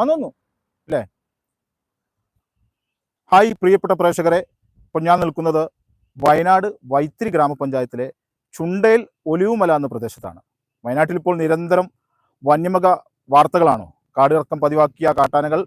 അവൻ അല്ലേ? ഹായ് പ്രിയപ്പെട്ട പ്രേക്ഷകരെ. ഇപ്പം ഞാൻ നിൽക്കുന്നത് വയനാട് വൈത്തിരി ഗ്രാമപഞ്ചായത്തിലെ ചുണ്ടേൽ ഒലിവുമല എന്ന പ്രദേശത്താണ്. വയനാട്ടിൽ ഇപ്പോൾ നിരന്തരം വന്യമൃഗ വാർത്തകളാണോ? കാടിറക്കം പതിവാക്കിയ കാട്ടാനകൾ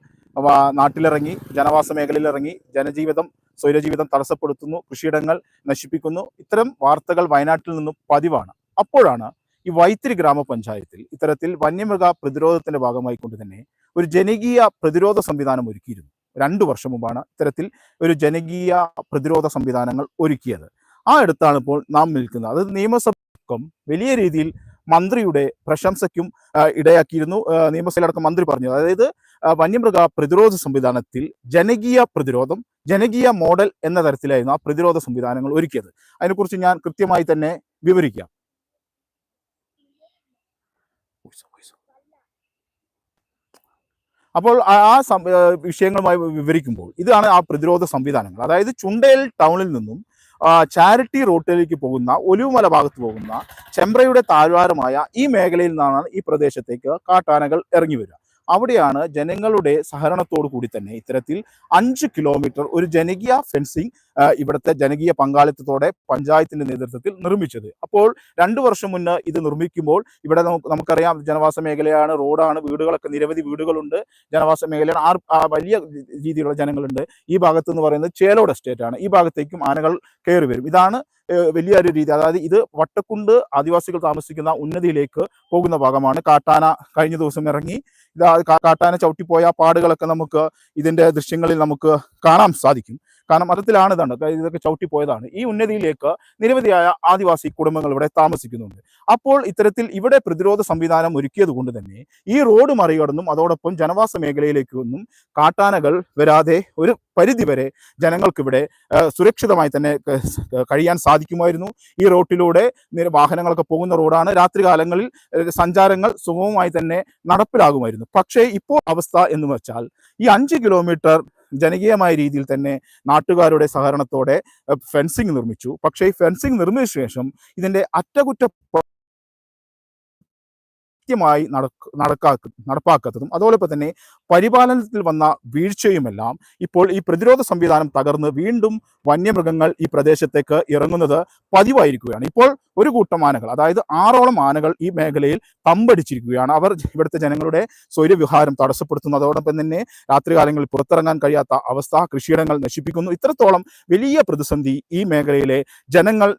നാട്ടിലിറങ്ങി ജനവാസ മേഖലയിൽ ഇറങ്ങി ജനജീവിതം സ്വൈരജീവിതം തടസ്സപ്പെടുത്തുന്നു കൃഷിയിടങ്ങൾ നശിപ്പിക്കുന്നു. ഇത്തരം വാർത്തകൾ വയനാട്ടിൽ നിന്നും പതിവാണ്. അപ്പോഴാണ് ഈ വൈത്തിരി ഗ്രാമപഞ്ചായത്തിൽ ഇത്തരത്തിൽ വന്യമൃഗ പ്രതിരോധത്തിന്റെ ഭാഗമായി കൊണ്ട് തന്നെ ഒരു ജനകീയ പ്രതിരോധ സംവിധാനം ഒരുക്കിയിരുന്നു. രണ്ടു വർഷം മുമ്പാണ് ഇത്തരത്തിൽ ഒരു ജനകീയ പ്രതിരോധ സംവിധാനങ്ങൾ ഒരുക്കിയത്. ആ അടുത്താണ് ഇപ്പോൾ നാം നിൽക്കുന്നത്. അത് നിയമസഭക്കും വലിയ രീതിയിൽ മന്ത്രിയുടെ പ്രശംസയ്ക്കും ഇടയാക്കിയിരുന്നു. നിയമസഭയിലടക്കം മന്ത്രി പറഞ്ഞു അതായത് വന്യമൃഗ പ്രതിരോധ സംവിധാനത്തിൽ ജനകീയ പ്രതിരോധം ജനകീയ മോഡൽ എന്ന തരത്തിലായിരുന്നു ആ പ്രതിരോധ സംവിധാനങ്ങൾ ഒരുക്കിയത്. അതിനെക്കുറിച്ച് ഞാൻ കൃത്യമായി തന്നെ വിവരിക്കാം. അപ്പോൾ ആ- വിഷയങ്ങളുമായി വിവരിക്കുമ്പോൾ ഇതാണ് ആ പ്രതിരോധ സംവിധാനങ്ങൾ. അതായത് ചുണ്ടേൽ ടൗണിൽ നിന്നും ചാരിറ്റി റോട്ടിലേക്ക് പോകുന്ന ഒലിവുമല ഭാഗത്ത് പോകുന്ന ചെമ്പ്രയുടെ താഴ്വാരമായ ഈ മേഖലയിൽ നിന്നാണ് ഈ പ്രദേശത്തേക്ക് കാട്ടാനകൾ ഇറങ്ങി വരിക. അവിടെയാണ് ജനങ്ങളുടെ സഹകരണത്തോടു കൂടി തന്നെ ഇത്തരത്തിൽ അഞ്ച് കിലോമീറ്റർ ഒരു ജനകീയ ഫെൻസിങ് ഇവിടുത്തെ ജനകീയ പങ്കാളിത്തത്തോടെ പഞ്ചായത്തിന്റെ നേതൃത്വത്തിൽ നിർമ്മിച്ചത്. അപ്പോൾ രണ്ടു വർഷം മുന്നേ ഇത് നിർമ്മിക്കുമ്പോൾ ഇവിടെ നമുക്ക് നമുക്കറിയാം ജനവാസ മേഖലയാണ് റോഡാണ് വീടുകളൊക്കെ നിരവധി വീടുകളുണ്ട്. ജനവാസ മേഖലയാണ് ആർ വലിയ രീതിയിലുള്ള ജനങ്ങളുണ്ട്. ഈ ഭാഗത്ത് എന്ന് പറയുന്നത് ചേലോട് എസ്റ്റേറ്റ് ആണ് ഈ ഭാഗത്തേക്കും ആനകൾ കയറി വരും. ഇതാണ് വലിയൊരു രീതി. അതായത് ഇത് വട്ടക്കുണ്ട് ആദിവാസികൾ താമസിക്കുന്ന ഉന്നതിയിലേക്ക് പോകുന്ന ഭാഗമാണ്. കാട്ടാന കഴിഞ്ഞ ദിവസം ഇറങ്ങി. ഇതാ കാട്ടാന ചവിട്ടിപ്പോയ പാടുകളൊക്കെ നമുക്ക് ഇതിന്റെ ദൃശ്യങ്ങളിൽ നമുക്ക് കാണാൻ സാധിക്കും. കാരണം അത്തരത്തിലാണ് ഇതാണ്. ഇതൊക്കെ ചവിട്ടിപ്പോയതാണ് ഈ ഉന്നതിയിലേക്ക് നിരവധിയായ ആദിവാസി കുടുംബങ്ങൾ ഇവിടെ താമസിക്കുന്നുണ്ട്. അപ്പോൾ ഇത്തരത്തിൽ ഇവിടെ പ്രതിരോധ സംവിധാനം ഒരുക്കിയത് കൊണ്ട് തന്നെ ഈ റോഡ് മറികടന്നും അതോടൊപ്പം ജനവാസ മേഖലയിലേക്കൊന്നും കാട്ടാനകൾ വരാതെ ഒരു പരിധിവരെ ജനങ്ങൾക്കിവിടെ സുരക്ഷിതമായി തന്നെ കഴിയാൻ സാധിക്കുമായിരുന്നു. ഈ റോട്ടിലൂടെ വാഹനങ്ങളൊക്കെ പോകുന്ന റോഡാണ്. രാത്രികാലങ്ങളിൽ സഞ്ചാരങ്ങൾ സുഗമമായി തന്നെ നടപ്പിലാകുമായിരുന്നു. പക്ഷേ ഇപ്പോൾ അവസ്ഥ എന്ന് വെച്ചാൽ ഈ അഞ്ച് കിലോമീറ്റർ ജനകീയമായ രീതിയിൽ തന്നെ നാട്ടുകാരുടെ സഹകരണത്തോടെ ഫെൻസിങ് നിർമ്മിച്ചു. പക്ഷേ ഈ ഫെൻസിങ് നിർമ്മിച്ച ശേഷം ഇതിന്റെ അറ്റകുറ്റ കൃത്യമായി നടക്ക നടപ്പാക്കാത്തതും അതോടൊപ്പം തന്നെ പരിപാലനത്തിൽ വന്ന വീഴ്ചയുമെല്ലാം ഇപ്പോൾ ഈ പ്രതിരോധ സംവിധാനം തകർന്ന് വീണ്ടും വന്യമൃഗങ്ങൾ ഈ പ്രദേശത്തേക്ക് ഇറങ്ങുന്നത് പതിവായിരിക്കുകയാണ്. ഇപ്പോൾ ഒരു കൂട്ടം ആനകൾ അതായത് ആറോളം ആനകൾ ഈ മേഖലയിൽ തമ്പടിച്ചിരിക്കുകയാണ്. അവർ ഇവിടുത്തെ ജനങ്ങളുടെ സ്വൈര്യവിഹാരം തടസ്സപ്പെടുത്തുന്നു അതോടൊപ്പം തന്നെ രാത്രികാലങ്ങളിൽ പുറത്തിറങ്ങാൻ കഴിയാത്ത അവസ്ഥ കൃഷിയിടങ്ങൾ നശിപ്പിക്കുന്നു. ഇത്രത്തോളം വലിയ പ്രതിസന്ധി ഈ മേഖലയിലെ ജനങ്ങൾ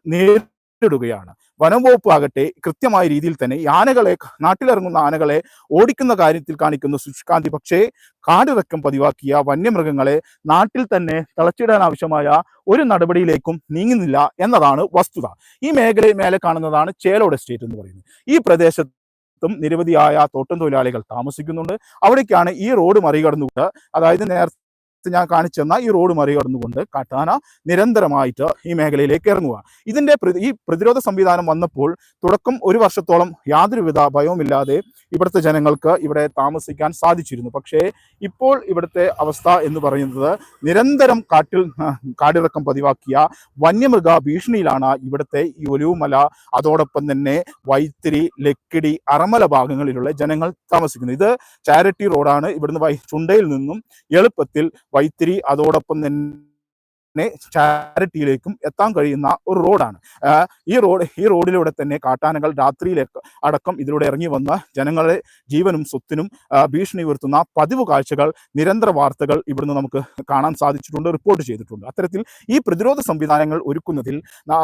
നേരിടുകയാണ് വനം വകുപ്പ് ആകട്ടെ കൃത്യമായ രീതിയിൽ തന്നെ ആനകളെ നാട്ടിലിറങ്ങുന്ന ആനകളെ ഓടിക്കുന്ന കാര്യത്തിൽ കാണിക്കുന്ന സുഷ്കാന്തി പക്ഷേ കാടിറക്കം പതിവാക്കിയ വന്യമൃഗങ്ങളെ നാട്ടിൽ തന്നെ തളച്ചിടാൻ ആവശ്യമായ ഒരു നടപടിയിലേക്കും നീങ്ങുന്നില്ല എന്നതാണ് വസ്തുത. ഈ മേഖലയിൽ മേലെ കാണുന്നതാണ് ചേലോട് എസ്റ്റേറ്റ് എന്ന് പറയുന്നത്. ഈ പ്രദേശത്തും നിരവധിയായ തോട്ടം തൊഴിലാളികൾ താമസിക്കുന്നുണ്ട്. അവിടേക്കാണ് ഈ റോഡ് മറികടന്നുകൊണ്ട് അതായത് നേരത്തെ ഞാൻ കാണിച്ചെന്ന ഈ റോഡ് മറികടന്നുകൊണ്ട് കാട്ടാന നിരന്തരമായിട്ട് ഈ മേഖലയിലേക്ക് ഇറങ്ങുക. ഇതിന്റെ ഈ പ്രതിരോധ സംവിധാനം വന്നപ്പോൾ തുടക്കം ഒരു വർഷത്തോളം യാതൊരുവിധ ഭയവുമില്ലാതെ ഇവിടുത്തെ ജനങ്ങൾക്ക് ഇവിടെ താമസിക്കാൻ സാധിച്ചിരുന്നു. പക്ഷേ ഇപ്പോൾ ഇവിടുത്തെ അവസ്ഥ എന്ന് പറയുന്നത് നിരന്തരം കാട്ടിൽ കാടിറക്കം പതിവാക്കിയ വന്യമൃഗ ഭീഷണിയിലാണ് ഇവിടുത്തെ ഈ ഒലിവുമല. അതോടൊപ്പം തന്നെ വൈത്തിരി ലക്കിടി അറമല ഭാഗങ്ങളിലുള്ള ജനങ്ങൾ താമസിക്കുന്നത് ഇത് ചാരിറ്റി റോഡാണ്. ഇവിടുന്ന് ചുണ്ടയിൽ നിന്നും എളുപ്പത്തിൽ വൈത്തിരി അതോടൊപ്പം തന്നെ ചാരിറ്റിയിലേക്കും എത്താൻ കഴിയുന്ന ഒരു റോഡാണ്. ഈ റോഡ് ഈ റോഡിലൂടെ തന്നെ കാട്ടാനകൾ രാത്രിയിലേക്ക് അടക്കം ഇതിലൂടെ ഇറങ്ങി വന്ന ജനങ്ങളെ ജീവനും സ്വത്തിനും ഭീഷണി ഉയർത്തുന്ന പതിവ് കാഴ്ചകൾ നിരന്തര വാർത്തകൾ ഇവിടുന്ന് നമുക്ക് കാണാൻ സാധിച്ചിട്ടുണ്ട് റിപ്പോർട്ട് ചെയ്തിട്ടുണ്ട്. അത്തരത്തിൽ ഈ പ്രതിരോധ സംവിധാനങ്ങൾ ഒരുക്കുന്നതിൽ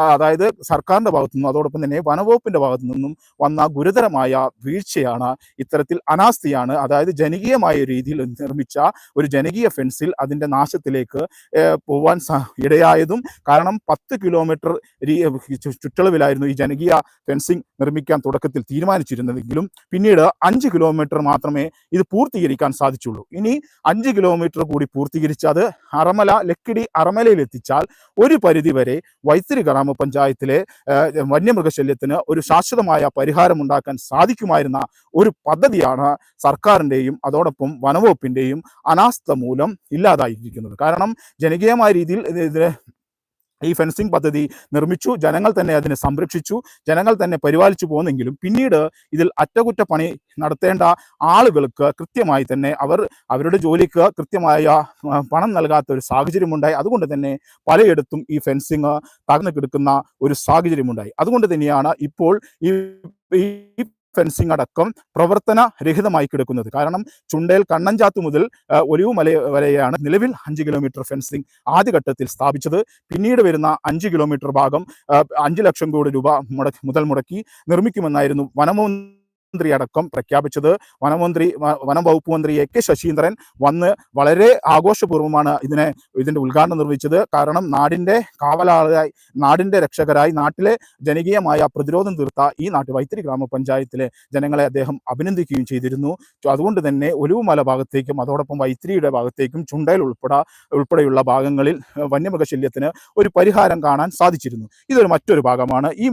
അതായത് സർക്കാരിന്റെ ഭാഗത്തു നിന്നും അതോടൊപ്പം തന്നെ വനവകുപ്പിന്റെ ഭാഗത്തു നിന്നും വന്ന ഗുരുതരമായ വീഴ്ചയാണ് ഇത്തരത്തിൽ അനാസ്ഥയാണ് അതായത് ജനകീയമായ രീതിയിൽ നിർമ്മിച്ച ഒരു ജനകീയ ഫെൻസിൽ അതിന്റെ നാശത്തിലേക്ക് പോവാൻ സ- ഇടയായതും കാരണം പത്ത് കിലോമീറ്റർ ചുറ്റളവിലായിരുന്നു ഈ ജനകീയ ഫെൻസിങ് നിർമ്മിക്കാൻ തുടക്കത്തിൽ തീരുമാനിച്ചിരുന്നതെങ്കിലും പിന്നീട് അഞ്ച് കിലോമീറ്റർ മാത്രമേ ഇത് പൂർത്തീകരിക്കാൻ സാധിച്ചുള്ളൂ. ഇനി അഞ്ച് കിലോമീറ്റർ കൂടി പൂർത്തീകരിച്ചത് അറമല ലക്കിടി അറമലയിൽ എത്തിച്ചാൽ ഒരു പരിധിവരെ വൈത്തിരി ഗ്രാമപഞ്ചായത്തിലെ വന്യമൃഗശല്യത്തിന് ഒരു ശാശ്വതമായ പരിഹാരം ഉണ്ടാക്കാൻ സാധിക്കുമായിരുന്ന ഒരു പദ്ധതിയാണ് സർക്കാരിന്റെയും അതോടൊപ്പം വനവകുപ്പിന്റെയും അനാസ്ഥ മൂലം ഇല്ലാതായിരിക്കുന്നത്. കാരണം ജനകീയമായ രീതിയിൽ ഇതിനെ ഈ ഫെൻസിംഗ് പദ്ധതി നിർമ്മിച്ചു. ജനങ്ങൾ തന്നെ അതിനെ സംരക്ഷിച്ചു. ജനങ്ങൾ തന്നെ പരിപാലിച്ചു പോന്നെങ്കിലും പിന്നീട് ഇതിൽ അറ്റകുറ്റപ്പണി നടത്തേണ്ട ആളുകൾക്ക് കൃത്യമായി തന്നെ അവർ അവരുടെ ജോലിക്ക് കൃത്യമായ പണം നൽകാത്ത ഒരു സാഹചര്യമുണ്ടായി. അതുകൊണ്ട് തന്നെ പലയിടത്തും ഈ ഫെൻസിങ് തകർന്നു കിടക്കുന്ന ഒരു സാഹചര്യമുണ്ടായി. അതുകൊണ്ട് തന്നെയാണ് ഇപ്പോൾ ഈ ഫെൻസിംഗ് അടക്കം പ്രവർത്തന രഹിതമായി കിടക്കുന്നത്. കാരണം ചുണ്ടേൽ കണ്ണഞ്ചാത്ത് മുതൽ ഒലിവ് മല വരെയാണ് നിലവിൽ അഞ്ച് കിലോമീറ്റർ ഫെൻസിംഗ് ആദ്യഘട്ടത്തിൽ സ്ഥാപിച്ചത്. പിന്നീട് വരുന്ന അഞ്ച് കിലോമീറ്റർ ഭാഗം അഞ്ച് ലക്ഷം കോടി രൂപ മുടക്കി മുതൽ മുടക്കി നിർമ്മിക്കുമെന്നായിരുന്നു വനമന്ത്രി അടക്കം പ്രഖ്യാപിച്ചത്. വനമന്ത്രി വനം വകുപ്പ് മന്ത്രി എ കെ ശശീന്ദ്രൻ വന്ന് വളരെ ആഘോഷപൂർവമാണ് ഇതിനെ ഇതിന്റെ ഉദ്ഘാടനം നിർവഹിച്ചത്. കാരണം നാടിന്റെ കാവലാളായി നാടിന്റെ രക്ഷകരായി നാട്ടിലെ ജനകീയമായ പ്രതിരോധം തീർത്ത ഈ നാട്ടിൽ വൈത്തിരി ഗ്രാമപഞ്ചായത്തിലെ ജനങ്ങളെ അദ്ദേഹം അഭിനന്ദിക്കുകയും ചെയ്തിരുന്നു. അതുകൊണ്ട് തന്നെ ഒലിവുമല ഭാഗത്തേക്കും അതോടൊപ്പം വൈത്തിരിയുടെ ഭാഗത്തേക്കും ചുണ്ടയിൽ ഉൾപ്പെടെ ഉൾപ്പെടെയുള്ള ഭാഗങ്ങളിൽ വന്യമൃഗശല്യത്തിന് ഒരു പരിഹാരം കാണാൻ സാധിച്ചിരുന്നു. ഇതൊരു മറ്റൊരു ഭാഗമാണ്. ഈ